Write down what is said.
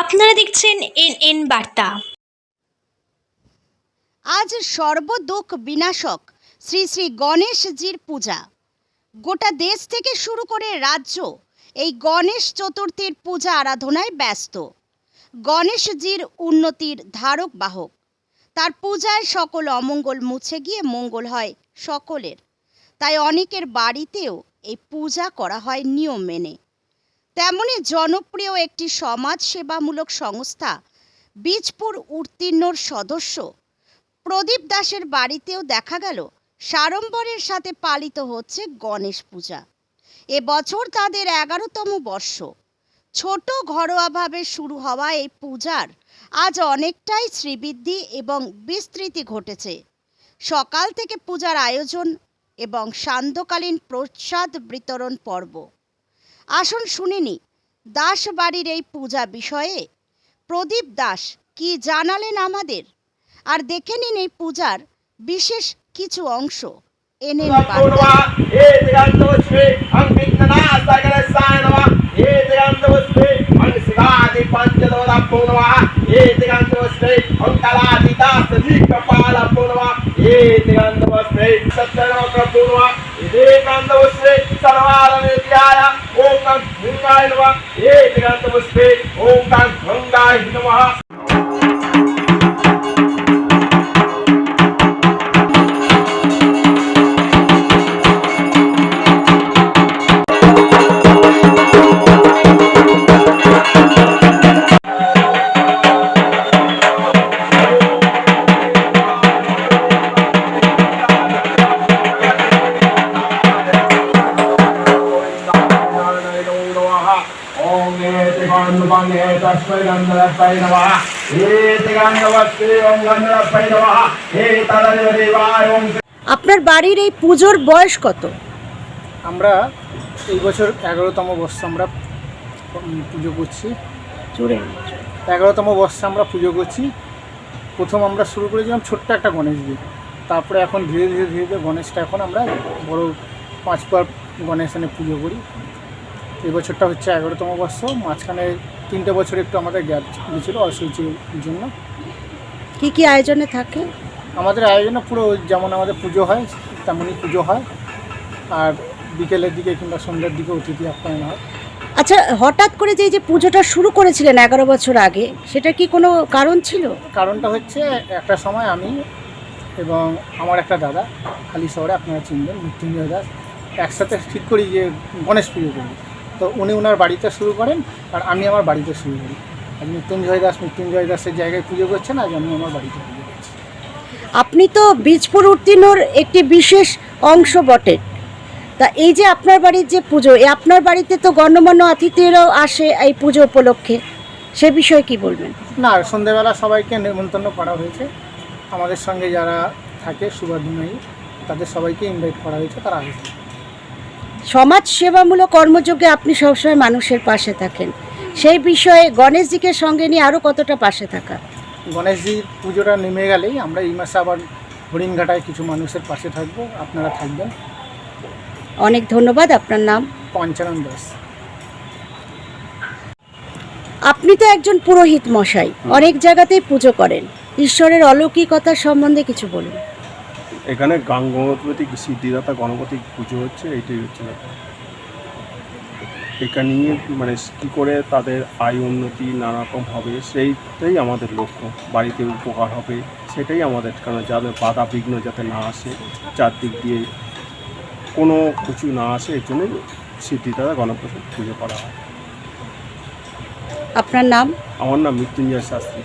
আপনারা দেখছেন N N বার্তা। আজ সর্বদুঃখ বিনাশক, শ্রী শ্রী গণেশজির পূজা। গোটা দেশ থেকে শুরু করে রাজ্য এই গণেশ চতুর্থীর পূজা আরাধনায় ব্যস্ত। গণেশজির উন্নতির ধারক বাহক। তার পূজায় সকল অমঙ্গল মুছে গিয়ে মঙ্গল হয় সকলের। তাই অনেকের বাড়িতেও এই পূজা করা হয় নিয়ম মেনে। তেমনি জনপ্রিয় একটি সমাজ সেবামূলক সংস্থা, বীজপুর উত্তীর্ণর সদস্য। প্রদীপ দাসের বাড়িতেও দেখা গেল, সাড়ম্বরের সাথে পালিত হচ্ছে গণেশ পূজা। এবছর তাদের এগারোতম বর্ষ। ছোট ঘরোয়াভাবে শুরু হওয়া এই পূজার আজ অনেকটাই শ্রীবৃদ্ধি এবং বিস্তৃতি ঘটেছে। সকাল থেকে পূজার আয়োজন এবং সান্ধ্যকালীন প্রসাদ বিতরণ পর্ব। আসুন শুনিনি দাস বাড়ির এই পূজা বিষয়ে প্রদীপ দাস কি জানালেন আমাদের আর দেখে নিন এই পূজার বিশেষ কিছু অংশ এনে पूर्वा ओम ఓంకాంగ్ గంగాయ నమ আপনার বাড়ির এই পুজোর বয়স কত? আমরা এই বছর এগারোতম বর্ষ আমরা পুজো করছি। এগারোতম বর্ষে আমরা পুজো করছি। প্রথম আমরা শুরু করেছিলাম ছোট্ট একটা গণেশ দিয়ে। তারপরে এখন ধীরে ধীরে ধীরে ধীরে গণেশটা এখন আমরা বড় পাঁচ পার গণেশ এনে পুজো করি। এবছরটা হচ্ছে এগারোতম বৎস মাঝখানে তিনটে বছর একটু আমাদের গ্যাপ গিয়েছিল অসুচির জন্য। কি কি আয়োজনে থাকে? আমাদের আয়োজনে পুরো যেমন আমাদের পুজো হয় তেমনই পুজো হয়। আর বিকেলের দিকে কিংবা সন্ধ্যার দিকে অতিথি আপ্যায়ন হয়। আচ্ছা হঠাৎ করে যে যে পুজোটা শুরু করেছিলেন এগারো বছর আগে সেটা কি কোনো কারণ ছিল? কারণটা হচ্ছে একটা সময় আমি এবং আমার একটা দাদা খালি শহরে আপনারা চিনবেন মৃত্যুঞ্জয় দাস একসাথে ঠিক করি যে গণেশ পুজো করি। তো উনি ওনার বাড়িতে শুরু করেন আর আমি আমার বাড়িতে শুরু করি। আর মৃত্যুঞ্জয় দাস মৃত্যুঞ্জয় দাসের জায়গায় পুজো করছেন আজ আমি আমার বাড়িতে পুজো করছি। আপনি তো বীজপুর উত্তীর্ণর একটি বিশেষ অংশ বটে। তা এই যে আপনার বাড়ির যে পুজো এ আপনার বাড়িতে তো গণ্যমান্য অতিথিরাও আসে এই পুজো উপলক্ষে। সে বিষয়ে কি বলবেন? না সন্ধেবেলা সবাইকে নেমন্তন্ন করা হয়েছে। আমাদের সঙ্গে যারা থাকে সুভাদুনাই তাদের সবাইকে ইনভাইট করা হয়েছে তারা আসবে সমাজ সেবামূলক কর্মযোগে আপনি সবসময় মানুষের পাশে থাকেন। সেই বিষয়ে গণেশজিকে সঙ্গে নিয়ে আরও কতটা পাশে থাকা? গণেশজির পুজোটা নেমে গেলেই আমরা এই মাসে আবার হরিণঘাটায় কিছু মানুষের পাশে থাকব আপনারা থাকবেন। অনেক ধন্যবাদ আপনার নাম? পঞ্চানন দাস। আপনি তো একজন পুরোহিত মশাই অনেক জায়গাতেই পুজো করেন। ঈশ্বরের অলৌকিকতা সম্বন্ধে কিছু বলুন। এখানে গাং গণপতি সিদ্ধিদাতা গণপতি পুজো হচ্ছে এইটাই হচ্ছে এটা নিয়ে মানে কী করে তাদের আয় উন্নতি নানারকম হবে সেইটাই আমাদের লক্ষ্য। বাড়িতে উপকার হবে সেটাই আমাদের কারণ যাদের বাধা বিঘ্ন যাতে না আসে চারদিক দিয়ে কোনো কিছু না আসে এর জন্যই সিদ্ধিদাতা গণপতি পুজো করা হয়। আপনার নাম? আমার নাম মৃত্যুঞ্জয় শাস্ত্রী।